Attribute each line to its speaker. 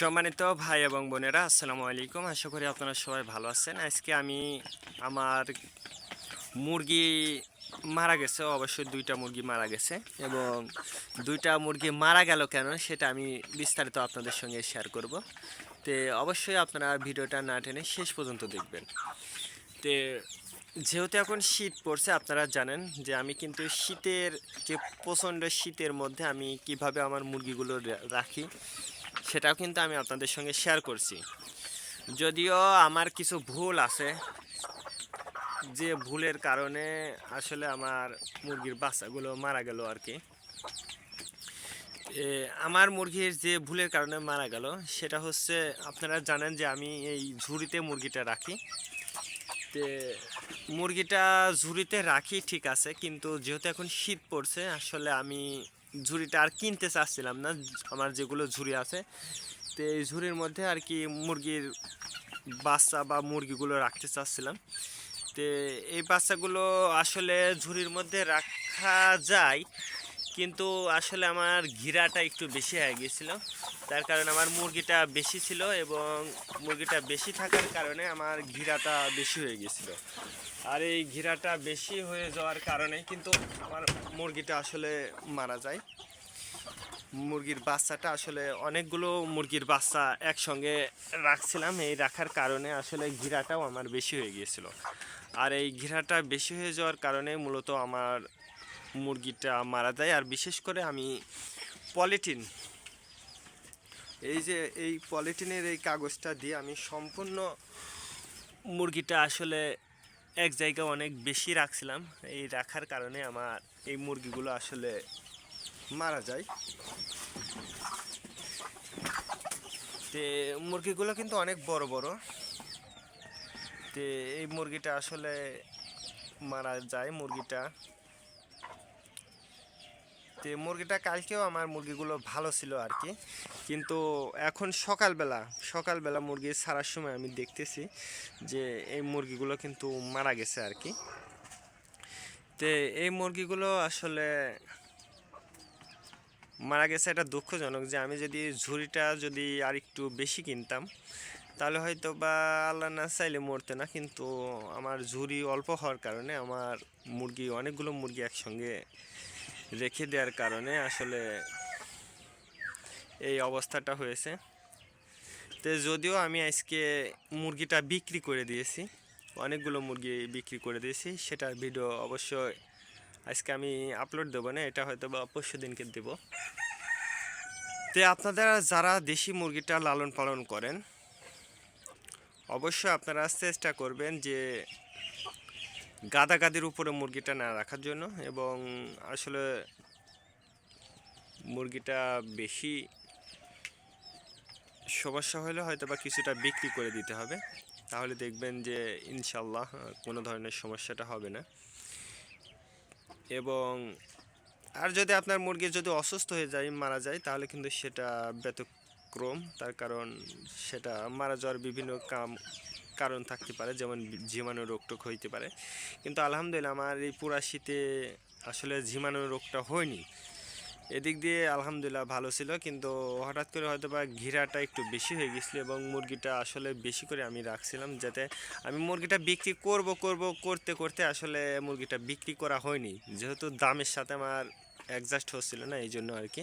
Speaker 1: সম্মানিত ভাই এবং বোনেরা, আসসালামু আলাইকুম। আশা করি আপনারা সবাই ভালো আছেন। আজকে আমি আমার মুরগি মারা গেছে, অবশ্যই দুইটা মুরগি মারা গেছে এবং দুইটা মুরগি মারা গেল কেন সেটা আমি বিস্তারিত আপনাদের সঙ্গে শেয়ার করব। তে অবশ্যই আপনারা ভিডিওটা না টেনে শেষ পর্যন্ত দেখবেন। তে যেহেতু এখন শীত পড়ছে, আপনারা জানেন যে আমি কিন্তু শীতের, যে প্রচণ্ড শীতের মধ্যে আমি কীভাবে আমার মুরগিগুলো রাখি। সেটাও কিন্তু আমি আপনাদের সঙ্গে শেয়ার করছি। যদিও আমার কিছু ভুল আছে, যে ভুলের কারণে আসলে আমার মুরগির বাচ্চাগুলো মারা গেল আর কি। আমার মুরগির যে ভুলের কারণে মারা গেল, সেটা হচ্ছে আপনারা জানেন যে আমি এই ঝুড়িতে মুরগিটা রাখি। তে, মুরগিটা ঝুড়িতে রাখি ঠিক আছে, কিন্তু যেহেতু এখন শীত পড়ছে, আসলে আমি ঝুড়িটা আর কিনতে চাচ্ছিলাম না, আমার যেগুলো ঝুড়ি আছে। তো এই ঝুড়ির মধ্যে আর কি মুরগির বাচ্চা বা মুরগিগুলো রাখতে চাচ্ছিলাম। তো এই বাচ্চাগুলো আসলে ঝুড়ির মধ্যে রাখা যায় কিন্তু আসলে আমার ঘিরাটা একটু বেশি হয়ে গিয়েছিল। তার কারণে আমার মুরগিটা বেশি ছিল এবং মুরগিটা বেশি থাকার কারণে আমার ঘিরাটা বেশি হয়ে গিয়েছিল। আর এই ঘিরাটা বেশি হয়ে যাওয়ার কারণে কিন্তু আমার মুরগিটা আসলে মারা যায়। মুরগির বাচ্চাটা আসলে অনেকগুলো মুরগির বাচ্চা একসঙ্গে রাখছিলাম। এই রাখার কারণে আসলে ঘিরাটাও আমার বেশি হয়ে গিয়েছিল। আর এই ঘিরাটা বেশি হয়ে যাওয়ার কারণে মূলত আমার মুরগিটা মারা যায়। আর বিশেষ করে আমি পলিটিন এই যে এই পলিটিনের এই কাগজটা দিয়ে আমি সম্পূর্ণ মুরগিটা আসলে এক জায়গায় অনেক বেশি রাখছিলাম। এই রাখার কারণে আমার এই মুরগিগুলো আসলে মারা যায়। তে মুরগিগুলো কিন্তু অনেক বড় বড়। তে এই মুরগিটা আসলে মারা যায় মুরগিটা। তে মুরগিটা কালকেও আমার মুরগিগুলো ভালো ছিল আর কি। কিন্তু এখন সকালবেলা সকালবেলা মুরগি ছাড়ার সময় আমি দেখতেছি যে এই মুরগিগুলো কিন্তু মারা গেছে আর কি। তে এই মুরগিগুলো আসলে মারা গেছে এটা দুঃখজনক যে আমি যদি ঝুড়িটা যদি আর একটু বেশি কিনতাম, তাহলে হয়তো বা আল্লাহ না চাইলে মরতে না, কিন্তু আমার ঝুড়ি অল্প হওয়ার কারণে আমার মুরগি, অনেকগুলো মুরগি একসঙ্গে রেখে দেওয়ার কারণে আসলে এই অবস্থাটা হয়েছে। তো যদিও আমি আজকে মুরগিটা বিক্রি করে দিয়েছি, অনেকগুলো মুরগি বিক্রি করে দিয়েছি, সেটার ভিডিও অবশ্যই আজকে আমি আপলোড দেবো না, এটা হয়তো বা পরশু দিনকে দেবো। তো আপনারা যারা দেশি মুরগিটা লালন পালন করেন, অবশ্যই আপনারা চেষ্টা করবেন যে গাদাগাদির উপরে মুরগিটা না রাখার জন্য এবং আসলে মুরগিটা বেশি সমস্যা হলে হয়তো বা কিছুটা বিক্রি করে দিতে হবে। তাহলে দেখবেন যে ইনশাল্লাহ কোনো ধরনের সমস্যাটা হবে না। এবং আর যদি আপনার মুরগি যদি অসুস্থ হয়ে যায়, মারা যায়, তাহলে কিন্তু সেটা ব্যতিক্রম তার কারণ সেটা মারা যাওয়ার বিভিন্ন কাম, কারণ থাকতে পারে, যেমন জীবাণু রোগটোক হইতে পারে। কিন্তু আলহামদুলিল্লাহ আমার এই পুরা শীতে আসলে জীবাণু রোগটা হয়নি। এদিক দিয়ে আলহামদুলিল্লাহ ভালো ছিল, কিন্তু হঠাৎ করে হয়তো বা ঘিরাটা একটু বেশি হয়ে গেছিল এবং মুরগিটা আসলে বেশি করে আমি রাখছিলাম যাতে আমি মুরগিটা বিক্রি করব করব, করতে করতে আসলে মুরগিটা বিক্রি করা হয়নি। যেহেতু দামের সাথে আমার অ্যাডজাস্ট হচ্ছিল না, এই জন্য আর কি।